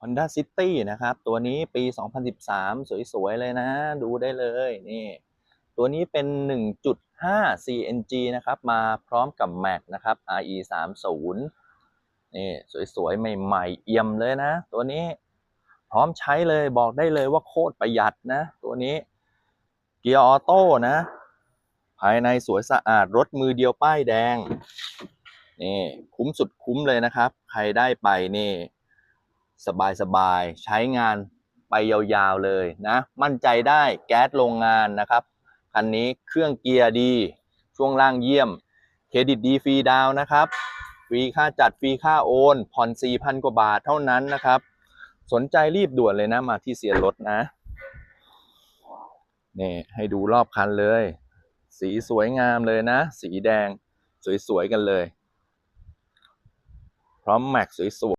Honda City นะครับ ตัวนี้ปี 2013 สวย ๆ เลยนะ ดูได้เลยนี่ ตัวนี้เป็น 1.5 CNG นะครับ มาพร้อมกับ Max นะครับ RE 30นี่ สวย ๆ ใหม่ ๆ เอี่ยมเลยนะ ตัวนี้พร้อมใช้เลยบอกได้เลยว่าโคตรประหยัดนะ ตัวนี้ เกียร์ออโต้นะ ภายในสวยสะอาดรถมือเดียวป้ายแดง นี่ คุ้มสุดคุ้มเลยนะครับ ใครได้ไปนี่ สบายสบายๆ ใช้งานไปยาวๆเลยนะ มั่นใจได้แก๊สโรงงานนะครับ คันนี้เครื่องเกียร์ดี ช่วงล่างเยี่ยม เครดิตดีฟรีดาวน์นะครับ ฟรีค่าจัดฟรีค่าโอน ผ่อน 4,000 กว่าบาทเท่านั้นนะครับ สนใจรีบด่วนเลยนะ มาที่เสียรถนะ นี่ให้ดูรอบคันเลย สีสวยงามเลยนะ สีแดงสวยๆกันเลย พร้อมแม็กสวยๆ